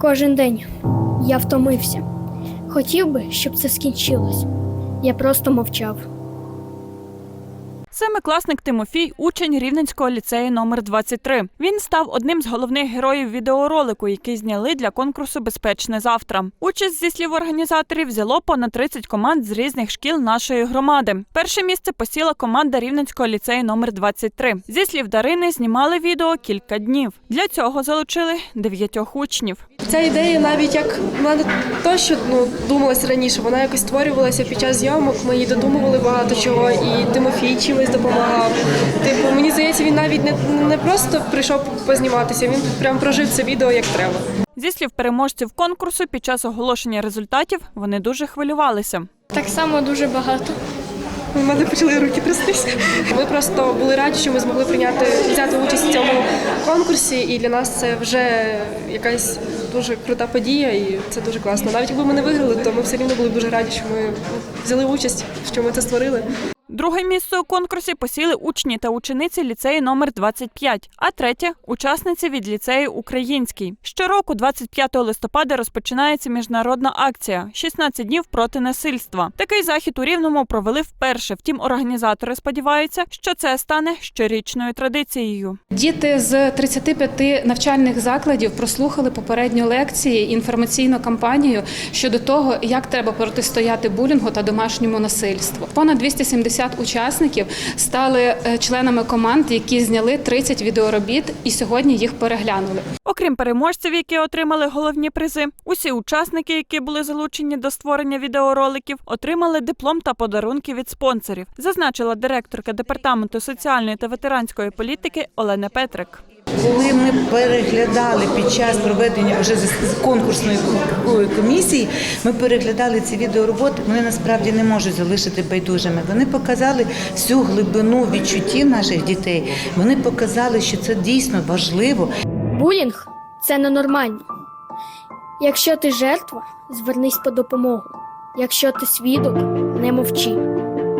Кожен день я втомився. Хотів би, щоб це скінчилось. Я просто мовчав. Семикласник Тимофій, учень Рівненського ліцею номер 23. Він став одним з головних героїв відеоролику, який зняли для конкурсу Безпечне завтра. Участь зі слів організаторів взяло понад 30 команд з різних шкіл нашої громади. Перше місце посіла команда Рівненського ліцею номер 23. Зі слів Дарини знімали відео кілька днів. Для цього залучили дев'ятьох учнів. Ця ідея навіть як вона не то, що ну думалась раніше, вона якось створювалася під час зйомок. Ми її додумували багато чого, і Тимофій чимось допомагав. Типу, мені здається, він навіть не, не просто прийшов позніматися, він прям прожив це відео як треба. Зі слів переможців конкурсу, під час оголошення результатів вони дуже хвилювалися. Так само дуже багато. У мене почали руки трястися. Ми просто були раді, що ми змогли прийняти взяти участь в цьому конкурсі, і для нас це вже якась дуже крута подія, і це дуже класно. Навіть якби ми не виграли, то ми все рівно були дуже раді, що ми взяли участь, що ми це створили. Друге місце у конкурсі посіли учні та учениці ліцею номер 25, а третє учасниці від ліцею Український. Щороку, 25 листопада, розпочинається міжнародна акція «16 днів проти насильства. Такий захід у Рівному провели вперше. Втім, організатори сподіваються, що це стане щорічною традицією. Діти з 35 навчальних закладів прослухали попередню лекції інформаційну кампанію щодо того, як треба протистояти булінгу та домашньому насильству. Понад 270 учасників стали е, членами команд, які зняли 30 відеоробіт, і сьогодні їх переглянули. Окрім переможців, які отримали головні призи, усі учасники, які були залучені до створення відеороликів, отримали диплом та подарунки від спонсорів, зазначила директорка департаменту соціальної та ветеранської політики Олена Петрик. Коли ми переглядали під час проведення вже з конкурсної комісії, ми переглядали ці відеороботи. Вони насправді не можуть залишити байдужими. Вони показали всю глибину відчуттів наших дітей. Вони показали, що це дійсно важливо. Булінг це ненормально. Якщо ти жертва, звернись по допомогу. Якщо ти свідок, не мовчи.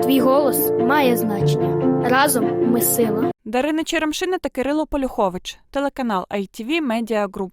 Твій голос має значення. Разом ми сила. Дарина Черемшина та Кирило Полюхович, телеканал ITV Media Group.